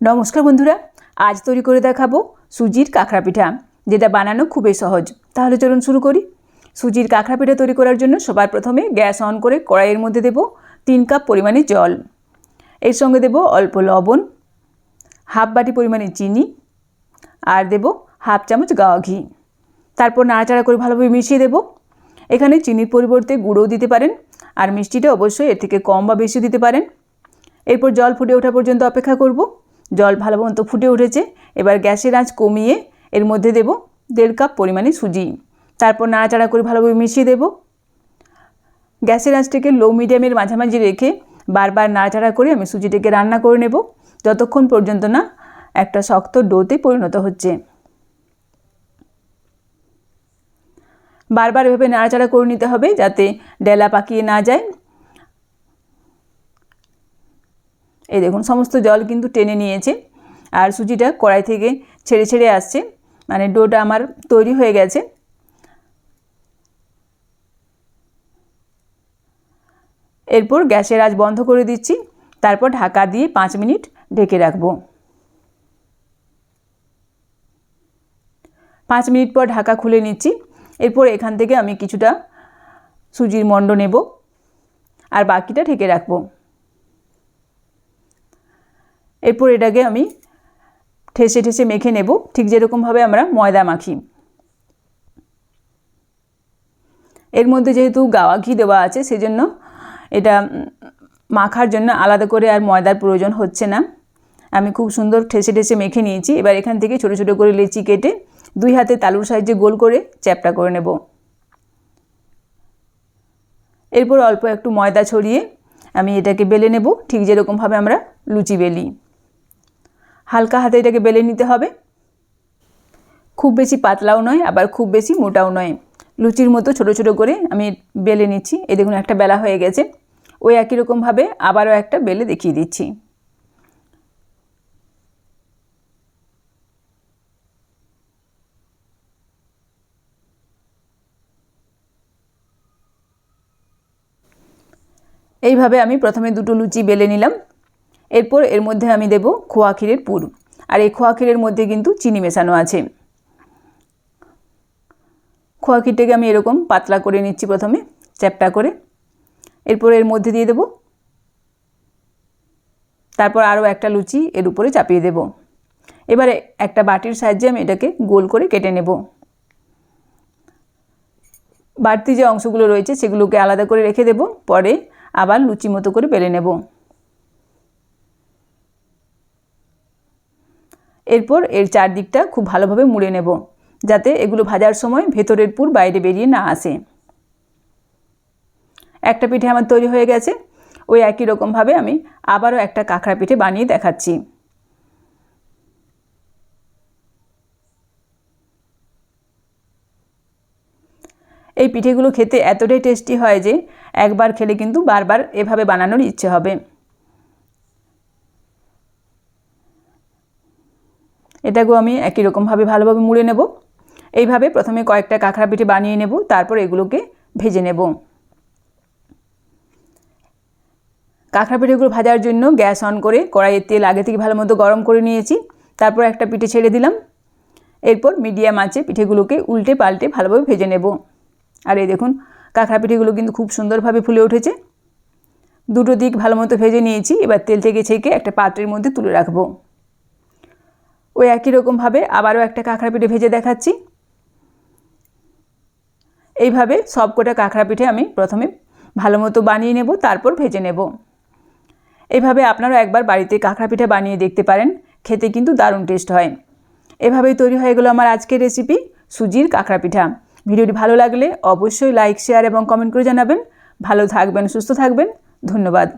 নমস্কার বন্ধুরা, আজ তৈরি করে দেখাবো সুজির কাঁকড়া পিঠা, যেটা বানানো খুবই সহজ। তাহলে চলুন শুরু করি। সুজির কাঁকড়া পিঠা তৈরি করার জন্য সবার প্রথমে গ্যাস অন করে কড়াইয়ের মধ্যে দেব তিন কাপ পরিমাণে জল। এর সঙ্গে দেব অল্প লবণ, হাফ বাটি পরিমাণে চিনি আর দেব হাফ চামচ গাওয়া ঘি। তারপর নাড়াচাড়া করে ভালোভাবে মিশিয়ে দেব। এখানে চিনির পরিবর্তে গুঁড়োও দিতে পারেন আর মিষ্টিটা অবশ্যই এর থেকে কম বা বেশি দিতে পারেন। এরপর জল ফুটে ওঠা পর্যন্ত অপেক্ষা করব। জল ভালো মতো ফুটে উঠেছে। এবার গ্যাসের আঁচ কমিয়ে এর মধ্যে দেব দেড় কাপ পরিমাণে সুজি। তারপর নাড়াচাড়া করে ভালোভাবে মিশিয়ে দেব। গ্যাসের আঁচটাকে লো মিডিয়ামের মাঝামাঝি রেখে বারবার নাড়াচাড়া করে আমি সুজিটাকে রান্না করে নেব। যতক্ষণ পর্যন্ত না একটা শক্ত ডোতে পরিণত হচ্ছে। বারবার এভাবে নাড়াচাড়া করে নিতে হবে যাতে ডেলা পাকিয়ে না যায়। এই দেখুন, সমস্ত জল কিন্তু টেনে নিয়েছে। আর সুজিটা কড়াই থেকে ছেড়ে ছেড়ে আসছে। মানে ডোটা আমার তৈরি হয়ে গেছে। এরপর গ্যাসের আজ বন্ধ করে দিচ্ছি। তারপর ঢাকা দিয়ে পাঁচ মিনিট ঢেকে রাখব। পাঁচ মিনিট পর ঢাকা খুলে নিচ্ছি। এরপর এখান থেকে আমি কিছুটা সুজির মণ্ড নেব। আর বাকিটা ঢেকে রাখব। এরপর এটাকে আমি ঠেসে ঠেসে মেখে নেব। ঠিক যেরকমভাবে আমরা ময়দা মাখি। এর মধ্যে যেহেতু গাওয়া ঘি দেওয়া আছে, সেজন্য এটা মাখার জন্য আলাদা করে আর ময়দার প্রয়োজন হচ্ছে না। আমি খুব সুন্দর ঠেসে ঠেসে মেখে নিয়েছি। এবার এখান থেকে ছোটো ছোটো করে লেচি কেটে দুই হাতে তালুর সাহায্যে গোল করে চ্যাপটা করে নেব। এরপর অল্প একটু ময়দা ছড়িয়ে আমি এটাকে বেলে নেব। ঠিক যেরকমভাবে আমরা লুচি বেলি। হালকা হাতে এটাকে বেলে নিতে হবে। খুব বেশি পাতলাও নয়, আবার খুব বেশি মোটাও নয়। লুচির মতো ছোট ছোট করে আমি বেলে নিচ্ছি। এই দেখুন, একটা বেলা হয়ে গেছে। ওই একই রকমভাবে আবারও একটা বেলে দেখিয়ে দিচ্ছি। এইভাবে আমি প্রথমে দুটো লুচি বেলে নিলাম। এরপর এর মধ্যে আমি দেব খোয়া ক্ষীরের পুর। আর এই খোয়া ক্ষীরের মধ্যে কিন্তু চিনি মেশানো আছে। খোয়া ক্ষীরটাকে আমি এরকম পাতলা করে নিচ্ছি প্রথমে, চ্যাপটা করে। এরপর এর মধ্যে দিয়ে দেব। তারপর আরও একটা লুচি এর উপরে চাপিয়ে দেব। এবারে একটা বাটির সাহায্যে আমি এটাকে গোল করে কেটে নেব। বাড়তি যে অংশগুলো রয়েছে সেগুলোকে আলাদা করে রেখে দেব। পরে আবার লুচি মতো করে বেলে নেব। এরপর এর চারদিকটা খুব ভালোভাবে মুড়ে নেব, যাতে এগুলো ভাজার সময় ভেতরের পুর বাইরে বেরিয়ে না আসে। একটা পিঠে আমার তৈরি হয়ে গেছে। ওই একই রকমভাবে আমি আবারও একটা কাঁকড়া পিঠে বানিয়ে দেখাচ্ছি। এই পিঠেগুলো খেতে এতটাই টেস্টি হয় যে একবার খেলে কিন্তু বারবার এভাবে বানানোর ইচ্ছে হবে। এটাকেও আমি একই রকমভাবে ভালোভাবে মুড়ে নেব। এইভাবে প্রথমে কয়েকটা কাঁকড়া পিঠে বানিয়ে নেব, তারপর এগুলোকে ভেজে নেব। কাঁকড়া পিঠেগুলো ভাজার জন্য গ্যাস অন করে কড়াইয়ের তেল আগে থেকে ভালো মতো গরম করে নিয়েছি, তারপর একটা পিঠে ছেড়ে দিলাম। এরপর মিডিয়াম আঁচে পিঠেগুলোকে উল্টে পাল্টে ভালোভাবে ভেজে নেব। আর এই দেখুন, কাঁকড়া পিঠেগুলো কিন্তু খুব সুন্দরভাবে ফুলে উঠেছে। দুটো দিক ভালো মতো ভেজে নিয়েছি, এবার তেল থেকে ছেঁকে একটা পাত্রের মধ্যে তুলে রাখব। ওই একই রকমভাবে আবারও একটা কাঁকড়া পিঠে ভেজে দেখাচ্ছি। এইভাবে সব কটা কাঁকড়া পিঠে আমি প্রথমে ভালো মতো বানিয়ে নেব, তারপর ভেজে নেব। এইভাবে আপনারা একবার বাড়িতে কাঁকড়া পিঠে বানিয়ে দেখতে পারেন, খেতে কিন্তু দারুণ টেস্ট হয়। এভাবেই তৈরি হয়ে গেলো আমার আজকের রেসিপি, সুজির কাঁকড়া পিঠা। ভিডিওটি ভালো লাগলে অবশ্যই লাইক, শেয়ার এবং কমেন্ট করে জানাবেন। ভালো থাকবেন, সুস্থ থাকবেন। ধন্যবাদ।